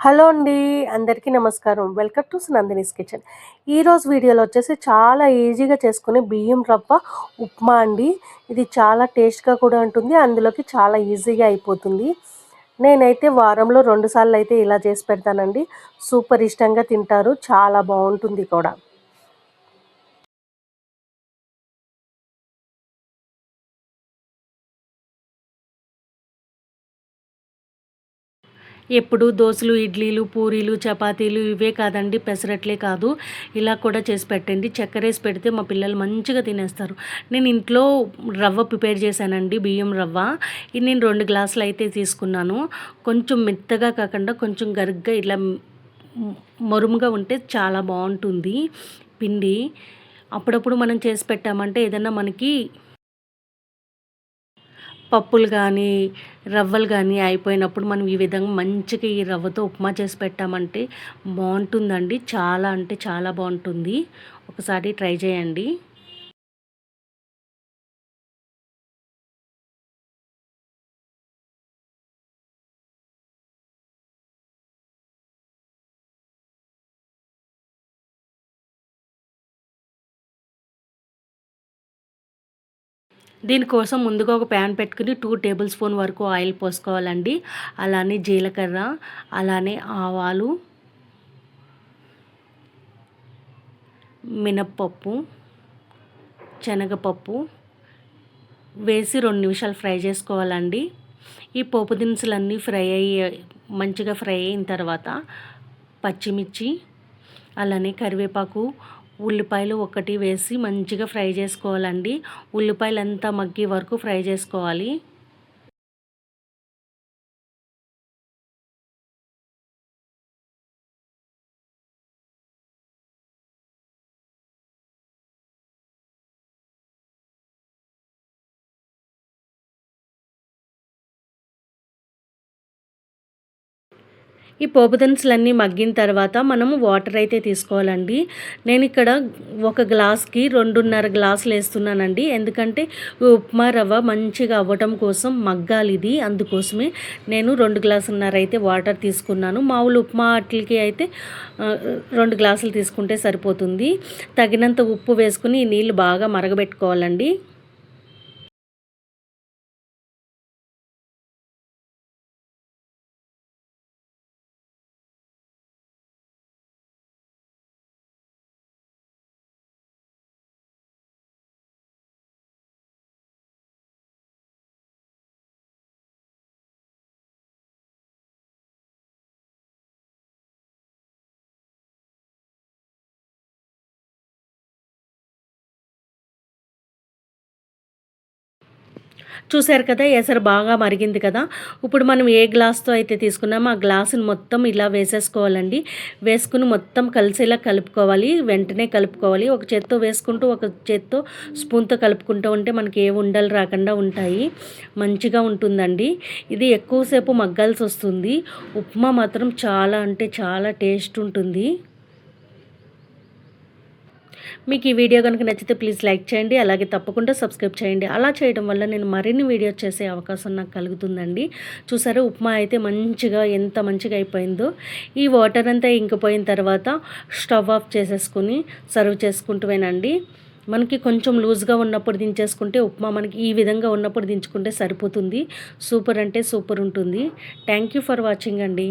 Hello అండి అందరికీ నమస్కారం. వెల్కమ్ టు నందినీస్ కిచెన్ ఈరోజు వీడియోలో వచ్చేసి చాలా ఈజీగా చేసుకునే బియ్యం రవ్వ ఉప్మా అండి. ఇది చాలా టేస్ట్గా కూడా ఉంటుంది అందులోకి చాలా ఈజీగా అయిపోతుంది. నేనైతే వారంలో రెండుసార్లు అయితే ఇలా చేసి పెడతానండి. సూపర్ ఇష్టంగా తింటారు చాలా బాగుంటుంది కూడా. ఎప్పుడు దోశలు ఇడ్లీలు పూరీలు చపాతీలు ఇవే కాదండి పెసరట్లే కాదు. ఇలా కూడా చేసి పెట్టండి. చక్కెర వేసి పెడితే మా పిల్లలు మంచిగా తినేస్తారు. నేను ఇంట్లో రవ్వ ప్రిపేర్ చేశానండి బియ్యం రవ్వ. ఇది నేను రెండు గ్లాసులు అయితే తీసుకున్నాను. కొంచెం మెత్తగా కాకుండా కొంచెం గరుగ్గా ఇట్లా మరుముగా ఉంటే చాలా బాగుంటుంది పిండి. అప్పుడప్పుడు మనం చేసి పెట్టామంటే ఏదన్నా మనకి పప్పులు కానీ రవ్వలు కానీ అయిపోయినప్పుడు మనం ఈ విధంగా మంచిగా ఈ రవ్వతో ఉప్మా చేసి పెట్టామంటే బాగుంటుందండి. చాలా అంటే చాలా బాగుంటుంది. ఒకసారి ట్రై చేయండి. దీనికోసం ముందుగా ఒక ప్యాన్ పెట్టుకుని టూ టేబుల్ స్పూన్ వరకు ఆయిల్ పోసుకోవాలండి. అలానే జీలకర్ర అలానే ఆవాలు మినప్పప్పు శనగపప్పు వేసి రెండు నిమిషాలు ఫ్రై చేసుకోవాలండి. ఈ పోపు దినుసులన్నీ ఫ్రై అయ్యి మంచిగా ఫ్రై అయిన తర్వాత పచ్చిమిర్చి అలానే కరివేపాకు ఉల్లిపాయలు ఒకటి వేసి మంచిగా ఫ్రై చేసుకోవాలండి. ఉల్లిపాయలు అంతా మగ్గి వరకు ఫ్రై చేసుకోవాలి. ఈ పోపు దినుసులన్నీ మగ్గిన తర్వాత మనము వాటర్ అయితే తీసుకోవాలండి. నేను ఇక్కడ ఒక గ్లాస్కి రెండున్నర గ్లాసులు వేస్తున్నానండి. ఎందుకంటే ఉప్మా రవ్వ మంచిగా అవ్వటం కోసం మగ్గాలి ఇది. అందుకోసమే నేను రెండు గ్లాసున్నర అయితే వాటర్ తీసుకున్నాను. మామూలు ఉప్మా అట్లకి అయితే రెండు గ్లాసులు తీసుకుంటే సరిపోతుంది. తగినంత ఉప్పు వేసుకుని ఈ నీళ్ళు బాగా మరగబెట్టుకోవాలండి. చూశారు కదా ఎసరు బాగా మరిగింది కదా. ఇప్పుడు మనం ఏ గ్లాస్తో అయితే తీసుకున్నామో ఆ గ్లాసుని మొత్తం ఇలా వేసేసుకోవాలండి. వేసుకుని మొత్తం కలిసేలా కలుపుకోవాలి. వెంటనే కలుపుకోవాలి. ఒక చేత్తో వేసుకుంటూ ఒక చేత్తో స్పూన్తో కలుపుకుంటూ ఉంటే మనకి ఏ ఉండలు రాకుండా ఉంటాయి. మంచిగా ఉంటుందండి. ఇది ఎక్కువసేపు మగ్గాల్సి వస్తుంది. ఉప్మా మాత్రం చాలా అంటే చాలా టేస్ట్ ఉంటుంది. మీకు ఈ వీడియో కనుక నచ్చితే ప్లీజ్ లైక్ చేయండి అలాగే తప్పకుండా సబ్స్క్రైబ్ చేయండి. అలా చేయడం వల్ల నేను మరిన్ని వీడియో చేసే అవకాశం నాకు కలుగుతుందండి. చూసారా ఉప్మా అయితే మంచిగా ఎంత మంచిగా అయిపోయిందో. ఈ వాటర్ అంతా ఇంకిపోయిన తర్వాత స్టవ్ ఆఫ్ చేసేసుకుని సర్వ్ చేసుకుంటూవేనండి. మనకి కొంచెం లూజ్గా ఉన్నప్పుడు దించేసుకుంటే ఉప్మా మనకి ఈ విధంగా ఉన్నప్పుడు దించుకుంటే సరిపోతుంది. సూపర్ అంటే సూపర్ ఉంటుంది. థ్యాంక్ యూ ఫర్ వాచింగ్ అండి.